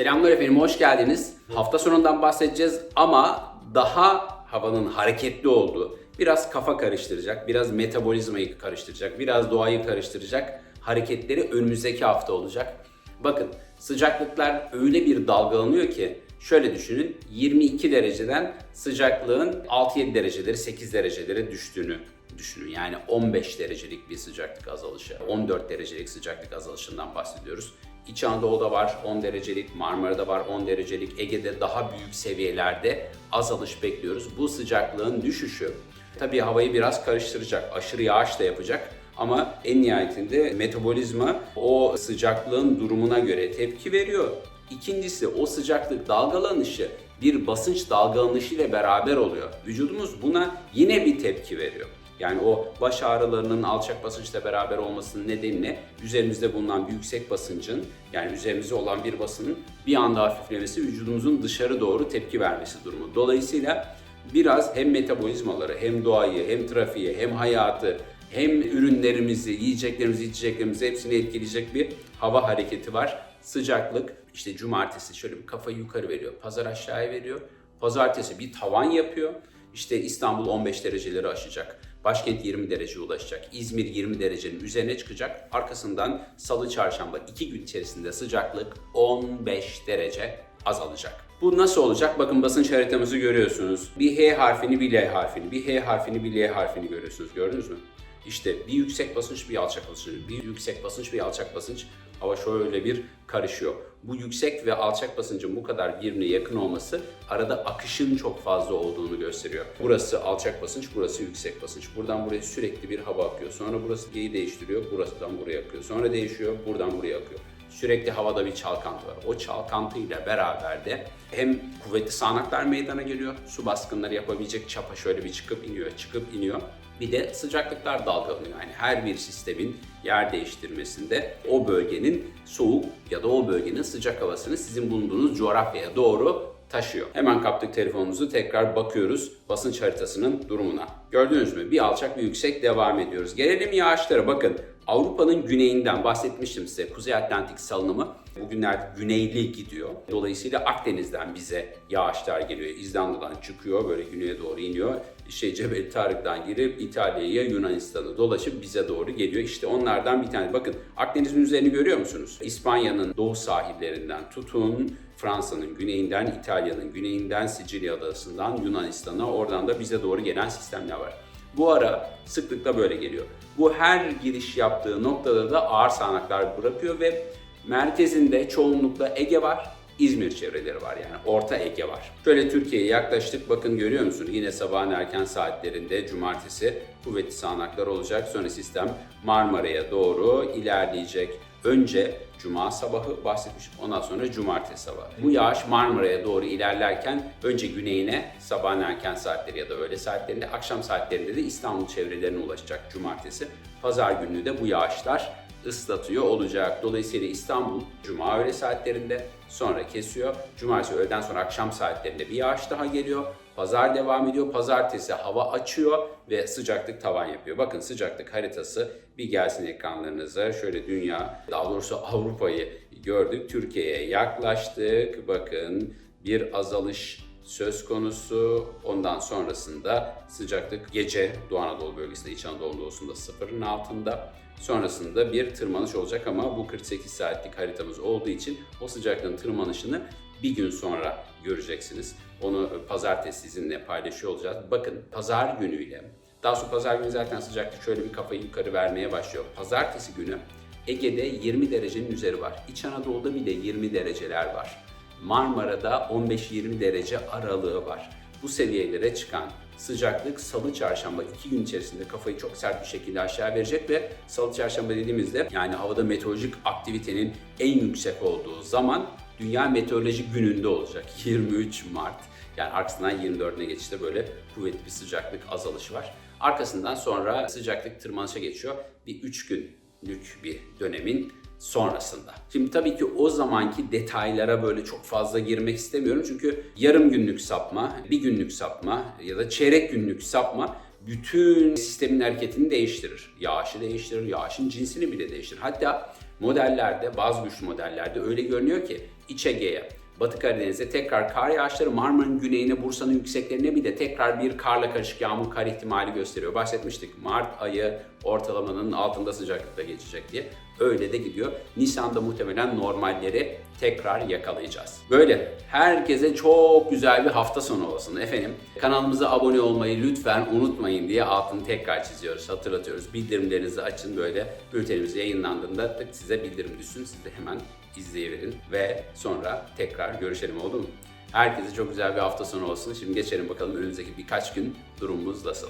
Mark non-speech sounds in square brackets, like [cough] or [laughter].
Selamlar efendim, hoş geldiniz. Hafta sonundan bahsedeceğiz ama daha havanın hareketli olduğu, biraz kafa karıştıracak, biraz metabolizmayı karıştıracak, biraz doğayı karıştıracak hareketleri önümüzdeki hafta olacak. Bakın sıcaklıklar öyle bir dalgalanıyor ki şöyle düşünün 22 dereceden sıcaklığın 6-7 dereceleri 8 derecelere düştüğünü düşünün. Yani 15 derecelik bir sıcaklık azalışı, 14 derecelik sıcaklık azalışından bahsediyoruz. İç Anadolu'da var 10 derecelik, Marmara'da var 10 derecelik, Ege'de daha büyük seviyelerde azalış bekliyoruz. Bu sıcaklığın düşüşü tabii havayı biraz karıştıracak, aşırı yağış da yapacak. Ama en nihayetinde metabolizma o sıcaklığın durumuna göre tepki veriyor. İkincisi o sıcaklık dalgalanışı bir basınç dalgalanışı ile beraber oluyor. Vücudumuz buna yine bir tepki veriyor. Yani o baş ağrılarının alçak basınçla beraber olmasının nedeni ne? Üzerimizde bulunan bir yüksek basıncın yani üzerimizde olan bir basının bir anda hafiflemesi vücudumuzun dışarı doğru tepki vermesi durumu. Dolayısıyla biraz hem metabolizmaları hem doğayı hem trafiği hem hayatı hem ürünlerimizi, yiyeceklerimizi, içeceklerimizi hepsini etkileyecek bir hava hareketi var. Sıcaklık işte cumartesi şöyle bir kafayı yukarı veriyor. Pazar aşağıya veriyor. Pazartesi bir tavan yapıyor. İşte İstanbul 15 dereceleri aşacak. Başkent 20 derece ulaşacak. İzmir 20 derecenin üzerine çıkacak. Arkasından salı çarşamba 2 gün içerisinde sıcaklık 15 derece azalacak. Bu nasıl olacak? Bakın basınç haritamızı görüyorsunuz. Bir H harfini, bir L harfini, bir H harfini, bir L harfini görüyorsunuz. Gördünüz mü? İşte bir yüksek basınç, bir alçak basınç, bir yüksek basınç, bir alçak basınç. Hava şöyle bir karışıyor. Bu yüksek ve alçak basıncın bu kadar birbirine yakın olması arada akışın çok fazla olduğunu gösteriyor. Burası alçak basınç, burası yüksek basınç. Buradan buraya sürekli bir hava akıyor. Sonra burası G'yi değiştiriyor, burasından buraya akıyor. Sonra değişiyor, buradan buraya akıyor. Sürekli havada bir çalkantı var. O çalkantıyla beraber de hem kuvvetli sağanaklar meydana geliyor. Su baskınları yapabilecek çapa şöyle bir çıkıp iniyor, çıkıp iniyor. Bir de sıcaklıklar dalgalanıyor. Yani her bir sistemin yer değiştirmesinde o bölgenin soğuk ya da o bölgenin sıcak havasını sizin bulunduğunuz coğrafyaya doğru taşıyor. Hemen kaptık telefonumuzu tekrar bakıyoruz basınç haritasının durumuna. Gördünüz mü? Bir alçak bir yüksek devam ediyoruz. Gelelim yağışlara bakın. Avrupa'nın güneyinden bahsetmiştim size. Kuzey Atlantik salınımı bugünlerde güneyli gidiyor. Dolayısıyla Akdeniz'den bize yağışlar geliyor. İzlanda'dan çıkıyor böyle güneye doğru iniyor. İşte Cebel Tarık'tan girip İtalya'ya Yunanistan'ı dolaşıp bize doğru geliyor. İşte onlardan bir tane. Bakın Akdeniz'in üzerini görüyor musunuz? İspanya'nın doğu sahillerinden tutun Fransa'nın güneyinden, İtalya'nın güneyinden, Sicilya adasından Yunanistan'a oradan da bize doğru gelen sistemler var. Bu ara sıklıkla böyle geliyor. Bu her giriş yaptığı noktada da ağır sağanaklar bırakıyor ve merkezinde çoğunlukla Ege var, İzmir çevreleri var yani Orta Ege var. Şöyle Türkiye'ye yaklaştık bakın görüyor musun? Yine sabahın erken saatlerinde cumartesi kuvvetli sağanaklar olacak. Sonra sistem Marmara'ya doğru ilerleyecek. Önce Cuma sabahı bahsetmişim. Ondan sonra Cumartesi sabahı. Bu yağış Marmara'ya doğru ilerlerken önce güneyine sabahın erken saatleri ya da öğle saatlerinde, akşam saatlerinde de İstanbul çevrelerine ulaşacak Cumartesi. Pazar günü de bu yağışlar ıslatıyor olacak. Dolayısıyla İstanbul Cuma öğle saatlerinde sonra kesiyor. Cumartesi öğleden sonra akşam saatlerinde bir yağış daha geliyor. Pazar devam ediyor. Pazartesi hava açıyor ve sıcaklık tavan yapıyor. Bakın sıcaklık haritası bir gelsin ekranlarınıza. Şöyle dünya, daha doğrusu Avrupa'yı gördük. Türkiye'ye yaklaştık. Bakın bir azalış söz konusu. Ondan sonrasında sıcaklık gece Doğu Anadolu bölgesinde, İç Anadolu doğusunda sıfırın altında. Sonrasında bir tırmanış olacak ama bu 48 saatlik haritamız olduğu için o sıcaklığın tırmanışını bir gün sonra göreceksiniz. Onu pazartesi sizinle paylaşıyor olacağız. Bakın pazar günüyle, daha sonra pazar günü zaten sıcaklık şöyle bir kafayı yukarı vermeye başlıyor. Pazartesi günü Ege'de 20 derecenin üzeri var. İç Anadolu'da bile 20 dereceler var. Marmara'da 15-20 derece aralığı var. Bu seviyelere çıkan sıcaklık salı çarşamba iki gün içerisinde kafayı çok sert bir şekilde aşağı verecek ve salı çarşamba dediğimizde yani havada meteorolojik aktivitenin en yüksek olduğu zaman Dünya Meteoroloji Günü'nde olacak [laughs] 23 Mart. Yani arkasından 24'üne geçişte böyle kuvvetli bir sıcaklık azalışı var. Arkasından sonra sıcaklık tırmanışa geçiyor. Bir 3 günlük bir dönemin sonrasında. Şimdi tabii ki o zamanki detaylara böyle çok fazla girmek istemiyorum. Çünkü yarım günlük sapma, bir günlük sapma ya da çeyrek günlük sapma bütün sistemin hareketini değiştirir. Yağışı değiştirir, yağışın cinsini bile değiştirir. Hatta modellerde, bazı güçlü modellerde öyle görünüyor ki İç Ege'ye, Batı Karadeniz'e tekrar kar yağışları, Marmara'nın güneyine, Bursa'nın yükseklerine bir de tekrar bir karla karışık yağmur kar ihtimali gösteriyor. Bahsetmiştik Mart ayı ortalamanın altında sıcaklıkta geçecek diye. Öyle de gidiyor. Nisan'da muhtemelen normalleri tekrar yakalayacağız. Böyle herkese çok güzel bir hafta sonu olsun efendim. Kanalımıza abone olmayı lütfen unutmayın diye altını tekrar çiziyoruz, hatırlatıyoruz. Bildirimlerinizi açın böyle bültenimiz yayınlandığında tık size bildirim düşsün. Siz de hemen izleyiverin ve sonra tekrar görüşelim oldu mu? Herkese çok güzel bir hafta sonu olsun. Şimdi geçelim bakalım önümüzdeki birkaç gün durumumuz nasıl?